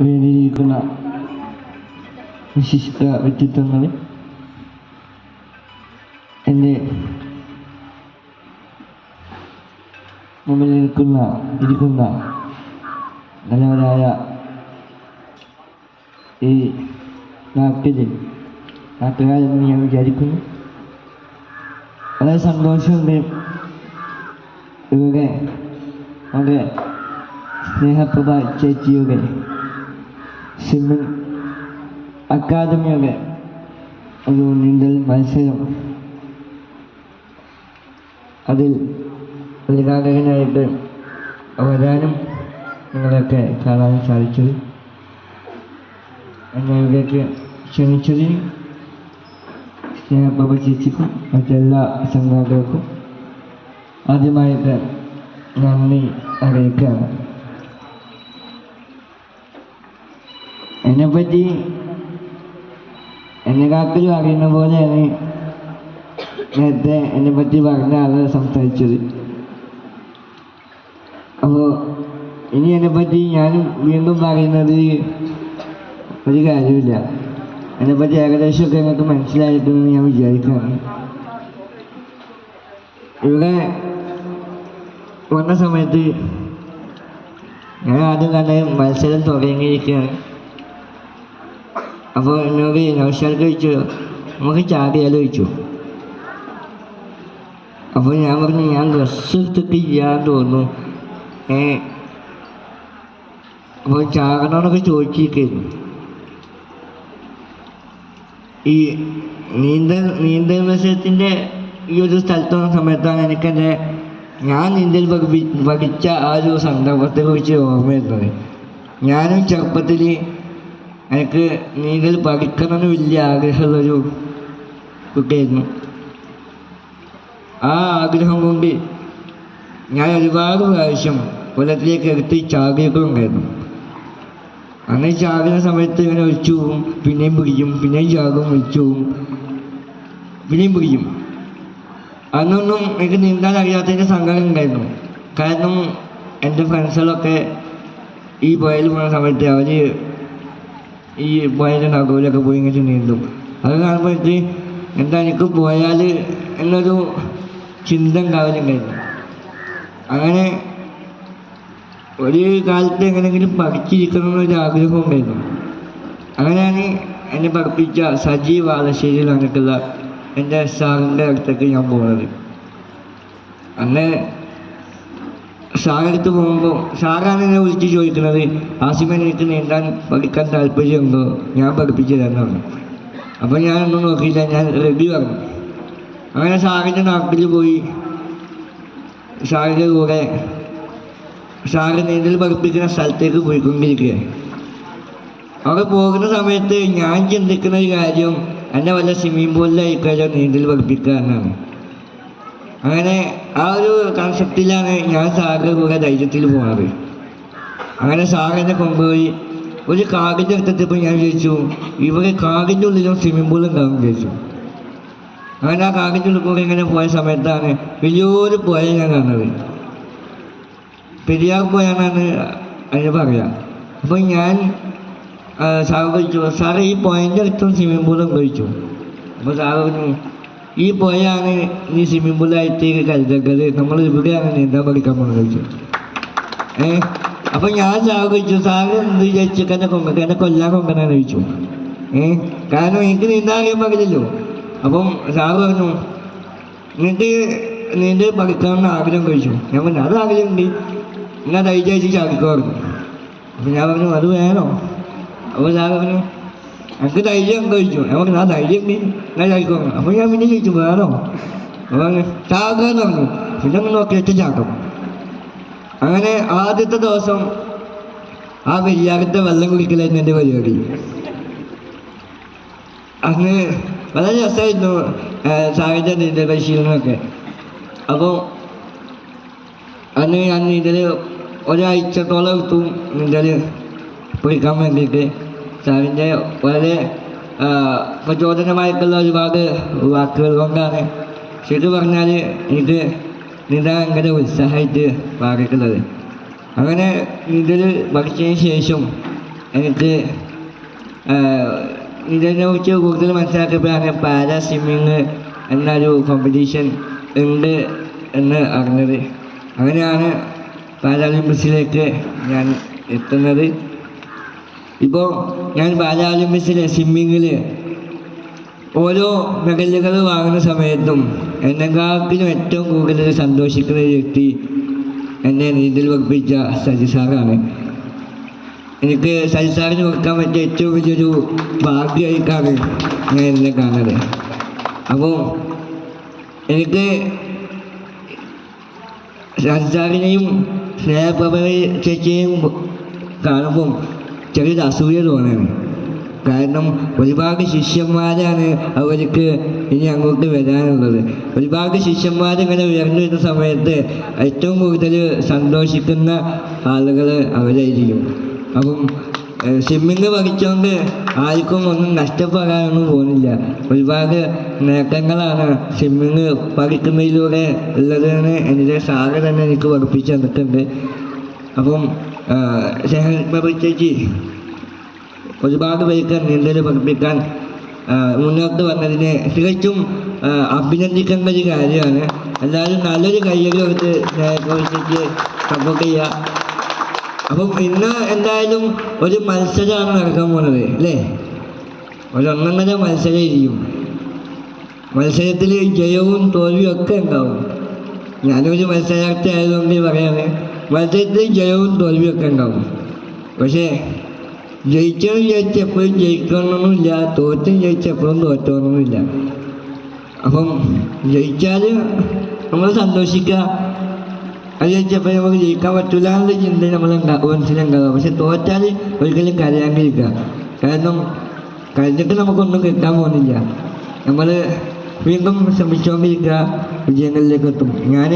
വേദിയിരിക്കുന്ന വിശിഷ്ട വ്യക്തിത്വങ്ങൾ എന്റെ മുമ്പിൽ നിൽക്കുന്ന ഇരിക്കുന്ന നല്ലവരായ ഈ നാട്ടിൽ നാട്ടുകാരെന്ന് ഞാൻ വിചാരിക്കുന്നു. വളരെ സന്തോഷമുണ്ട് ഇവരെ വളരെ സ്നേഹപ്രഭ ചേച്ചിയുടെ സ്വിമ്മിങ് അക്കാദമിയുടെ ഒരു നീന്തൽ മത്സരം. അതിൽ ഉദ്ഘാടകനായിട്ട് വരാനും നിങ്ങളൊക്കെ കാണാൻ സാധിച്ചത് എന്നെ ഇവിടേക്ക് ക്ഷണിച്ചതിന് സ്നേഹപ്രഭ ചേച്ചിക്കും മറ്റെല്ലാ സംഘാടകർക്കും ആദ്യമായിട്ട് നന്ദി അറിയിക്കുകയാണ്. എന്നെപ്പറ്റി എന്നെക്കാട്ടിലും അറിയുന്ന പോലെയാണ് നേരത്തെ എന്നെ പറ്റി പറഞ്ഞ ആൾ സംസാരിച്ചത്. അപ്പോൾ ഇനി എന്നെപ്പറ്റി ഞാൻ വീണ്ടും പറയുന്നത് ഒരു കാര്യമില്ല എന്നെപ്പറ്റി ഏകദേശമൊക്കെ നിങ്ങൾക്ക് മനസ്സിലായിട്ടുണ്ടെന്ന് ഞാൻ വിചാരിക്കുകയാണ് ഇവിടെ വന്ന സമയത്ത് ഞാൻ ആദ്യം കണ്ട മത്സരം തുടങ്ങിയിരിക്കുകയാണ്. അപ്പോൾ നബി നൗഷാദ് ചോദിച്ചു നമുക്ക് ചാടിയാലോ ചോദിച്ചു അപ്പോൾ ഞാൻ പറഞ്ഞു ഞാൻ ഡ്രസ്സ് എടുത്തിട്ട് ചെയ്യാൻ തോന്നുന്നു ഏ അപ്പോൾ ചാകനോടൊക്കെ ചോദിച്ചിരിക്കുന്നു ഈ നീന്തൽ നീന്തൽ മത്സരത്തിന്റെ ഈ ഒരു സ്ഥലത്ത് വന്ന സമയത്താണ് എനിക്കെന്റെ ഞാൻ നീന്തൽ പഠിപ്പി പഠിച്ച ആ ഒരു സന്ദർഭത്തെ കുറിച്ച് ഓർമ്മ വരുന്നത് ഞാനും ചെറുപ്പത്തിൽ എനിക്ക് നീന്തൽ പഠിക്കണമെന്ന് വലിയ ആഗ്രഹമുള്ളൊരു കുട്ടിയായിരുന്നു. ആ ആഗ്രഹം കൊണ്ട് ഞാൻ ഒരുപാട് പ്രാവശ്യം കൊല്ലത്തിലേക്ക് എടുത്ത് ചാകിയിട്ടുണ്ടായിരുന്നു അങ്ങനെ ചാകുന്ന സമയത്ത് ഇങ്ങനെ ഒഴിച്ചു പോവും പിന്നെയും പിടിക്കും പിന്നെയും ചാകും ഒഴിച്ചു പോവും പിന്നെയും പിടിക്കും. അന്നൊന്നും എനിക്ക് നീന്താൻ അറിയാത്തതിന്റെ സങ്കടം ഉണ്ടായിരുന്നു. കാരണം എന്റെ ഫ്രണ്ട്സുകളൊക്കെ ഈ പുഴയിൽ പോകുന്ന സമയത്ത് അവർ ഈ പുഴയുടെ നടുവിലൊക്കെ പോയി ഇങ്ങനെ നീന്തും. അത് കാണുമ്പോഴത്തെ എന്താ എനിക്ക് പോയാൽ എന്നൊരു ചിന്ത ഉണ്ടാവലുണ്ടായിരുന്നു അങ്ങനെ ഒരു കാലത്ത് എങ്ങനെയെങ്കിലും പഠിച്ചിരിക്കണം എന്നൊരു ആഗ്രഹം ഉണ്ടായിരുന്നു. അങ്ങനെയാണ് എന്നെ പഠിപ്പിച്ച സജീവ് വാലശ്ശേരിയിൽ വന്നിട്ടുള്ള എന്റെ സാറിന്റെ അടുത്തേക്ക് ഞാൻ പോകുന്നത് അന്ന് സാറടുത്ത് പോകുമ്പോൾ സാറാണ് എന്നെ വിളിച്ച് ചോദിക്കുന്നത്. ആസിമൻ എനിക്ക് നീന്താൻ പഠിക്കാൻ താല്പര്യമുണ്ടോ? ഞാൻ പഠിപ്പിച്ചു തരാമെന്ന് അപ്പം ഞാനൊന്നും നോക്കിയില്ല. ഞാൻ റെഡി പറഞ്ഞു അങ്ങനെ സാറിന്റെ നാട്ടിൽ പോയി. സാറിന്റെ കൂടെ സാറ് നീന്തൽ പഠിപ്പിക്കുന്ന സ്ഥലത്തേക്ക് പോയിക്കൊണ്ടിരിക്കുക അവിടെ പോകുന്ന സമയത്ത് ഞാൻ ചിന്തിക്കുന്ന ഒരു കാര്യം എന്നെ വല്ല സ്വിമ്മിംഗ് പൂളിലായിക്കാലോ നീന്തൽ പഠിപ്പിക്കുക എന്നാണ് അങ്ങനെ ആ ഒരു കൺസെപ്റ്റിലാണ് ഞാൻ സാറിന്റെ കൂടെ ധൈര്യത്തിൽ പോണത്. അങ്ങനെ സാറിനെ കൊണ്ടുപോയി ഒരു കാടിന്റെ അടുത്തെത്തിയപ്പോൾ ഞാൻ ചോദിച്ചു ഇവിടെ കാടിന്റെ ഉള്ളിലും സ്വിമ്മിംഗ് പൂൾ ഉണ്ടാവും ചോദിച്ചു. അങ്ങനെ ആ കാടിന്റെ ഉള്ളിൽ കൂടെ ഇങ്ങനെ പോയ സമയത്താണ് വലിയൊരു പുഴ ഞാൻ കാണുന്നത് പെരിയാർ പോയാണെന്ന് അതിന് പറയാം. അപ്പോൾ ഞാൻ സാറ് ചോദിച്ചു സാറേ ഈ പോയിന്റെ അടുത്തും സ്വിമ്മിംഗ് പൂളും ചോദിച്ചു അപ്പോൾ സാറ് പറഞ്ഞു ഈ പുഴയാണ് നീ സ്വിമ്മിംഗ് പൂളായിട്ട് കരുതേണ്ടത്. നമ്മൾ ഇവിടെയാണ് നീന്താൻ പഠിക്കാൻ പോകുന്നത് ഏ? അപ്പം ഞാൻ സാറ് ചോദിച്ചു സാറ് എന്ത് ചോദിച്ചു എന്നെ കൊങ്ങ എന്നെ കൊല്ലാൻ കൊങ്കനാണ് ചോദിച്ചു. ഏ? കാരണം എനിക്ക് നീന്താൻ അറിയാൻ പാടില്ലല്ലോ. അപ്പം സാറ് പറഞ്ഞു നിനക്ക് നീന്ത് പഠിക്കാമെന്ന് ആഗ്രഹം കഴിച്ചു ഞാൻ പറഞ്ഞു അത് ആഗ്രഹമുണ്ട്. എന്നാൽ ധൈര്യമായിട്ട് ചാടിക്കോ പറഞ്ഞു. അപ്പം ഞാൻ പറഞ്ഞു അത് വേണോ? അപ്പോൾ സാറ് പറഞ്ഞു എനിക്ക് ധൈര്യം കഴിച്ചു ഞാൻ പറഞ്ഞു ആ ധൈര്യം ഞാൻ ചാടിക്കോ അപ്പോൾ ഞാൻ പിന്നെ ചോദിച്ചു വേണോ അപ്പോൾ പറഞ്ഞു പിന്നെ ഒന്ന് നോക്കിയിട്ട് ചാക്കും അങ്ങനെ ആദ്യത്തെ ദിവസം ആ വെയ്യാകത്തെ വെള്ളം കുടിക്കലായിരുന്നു എന്റെ പരിപാടി അന്ന് വളരെ രസമായിരുന്നു സാഹിത്യ നീന്തൽ പരിശീലനമൊക്കെ അപ്പോൾ അന്ന് ഞാൻ നീന്തൽ ഒരാഴ്ചത്തോളം എടുത്തു നീന്തൽ പഠിക്കാൻ വേണ്ടിയിട്ട് സാറിന്റെ വളരെ പ്രചോദനമായിട്ടുള്ള ഒരുപാട് വാക്കുകൾ കൊണ്ടാണ് ശരി പറഞ്ഞാൽ നീന്താൻ ഭയങ്കര ഉത്സാഹമായിട്ട് മാറിയിട്ടുള്ളത്. അങ്ങനെ നീന്തൽ പഠിച്ചതിന് ശേഷം എനിക്ക് ഇതിനെക്കുറിച്ച് കൂടുതൽ മനസ്സിലാക്കിയപ്പോഴാണ് പാരാ സ്വിമ്മിങ് എന്നൊരു കോമ്പറ്റീഷൻ ഉണ്ട് എന്ന് അറിഞ്ഞത്. അങ്ങനെയാണ് പാരാലിമ്പിക്സിലേക്ക് ഞാൻ എത്തുന്നത്. ഇപ്പോൾ ഞാൻ പാരാലിമ്പിക്സിലെ സ്വിമ്മിങ്ങിൽ ഓരോ മെഡലുകൾ വാങ്ങുന്ന സമയത്തും എന്നെക്കാട്ടിലും ഏറ്റവും കൂടുതൽ സന്തോഷിക്കുന്ന ഒരു വ്യക്തി എന്നെ നീന്തൽ പഠിപ്പിച്ച സജി സാറാണ്. എനിക്ക് സജി സാറിന് കൊടുക്കാൻ പറ്റിയ ഏറ്റവും വലിയൊരു ഭാഗ്യമായിട്ടാണ് ഞാൻ എന്നെ കാണുന്നത്. അപ്പോൾ എനിക്ക് സജി സാറിനെയും സ്നേഹപ്രഭ ചേച്ചിയെയും കാണുമ്പം ചെറിയൊരു അസൂയ തോന്നുകയാണ് കാരണം ഒരുപാട് ശിഷ്യന്മാരാണ് അവർക്ക് ഇനി അങ്ങോട്ട് വരാനുള്ളത്. ഒരുപാട് ശിഷ്യന്മാർ ഇങ്ങനെ ഉയർന്നു വരുന്ന സമയത്ത് ഏറ്റവും കൂടുതൽ സന്തോഷിക്കുന്ന ആളുകൾ അവരായിരിക്കും. അപ്പം സ്വിമ്മിങ് പഠിച്ചുകൊണ്ട് ആർക്കും ഒന്നും നഷ്ടപ്പെടാനൊന്നും പോകുന്നില്ല. ഒരുപാട് നേട്ടങ്ങളാണ് സ്വിമ്മിങ് പഠിക്കുന്നതിലൂടെ ഉള്ളതെന്ന് എന്റെ സാറ് തന്നെ എനിക്ക് പഠിപ്പിച്ചു തന്നിട്ടുണ്ട്. അപ്പം ചേച്ചി ഒരുപാട് പേർക്ക് നീന്തൽ പഠിപ്പിക്കാൻ മുന്നോട്ട് വന്നതിനെ തികച്ചും അഭിനന്ദിക്കേണ്ട ഒരു കാര്യമാണ്. എല്ലാവരും നല്ലൊരു കയ്യൊക്കെ എടുത്ത് ചേച്ചിക്ക് സപ്പോർട്ട് ചെയ്യുക. അപ്പം ഇന്ന് എന്തായാലും ഒരു മത്സരമാണ് നടക്കാൻ പോകുന്നത് അല്ലേ? ഒരു ഒന്നൊന്നര ഇരിക്കും. മത്സരത്തിൽ ജയവും തോൽവിയും ഒക്കെ ഉണ്ടാവും. ഞാനൊരു മത്സരാർത്ഥി ആയതുകൊണ്ട് പറയാണ് മത്സരത്തിൽ ജയവും തോൽവിയൊക്കെ ഉണ്ടാവും. പക്ഷേ ജയിച്ചതും ജയിച്ചപ്പോഴും ജയിക്കണമെന്നില്ല തോറ്റും ജയിച്ചപ്പോഴും തോറ്റണമെന്നില്ല. അപ്പം ജയിച്ചാൽ നമ്മൾ സന്തോഷിക്കുക. അത് ജയിച്ചപ്പോൾ നമുക്ക് ജയിക്കാൻ പറ്റില്ല എന്നുള്ള ചിന്ത നമ്മൾ മനസ്സിലുണ്ടാകുക പക്ഷെ തോറ്റാൽ ഒരിക്കലും കരയാണ്ടിരിക്കുക. കാരണം കരഞ്ഞിട്ട് നമുക്കൊന്നും കിട്ടാൻ പോകുന്നില്ല. നമ്മൾ വീണ്ടും ശ്രമിച്ചുകൊണ്ടിരിക്കുക വിജയങ്ങളിലേക്ക് എത്തും ഞാൻ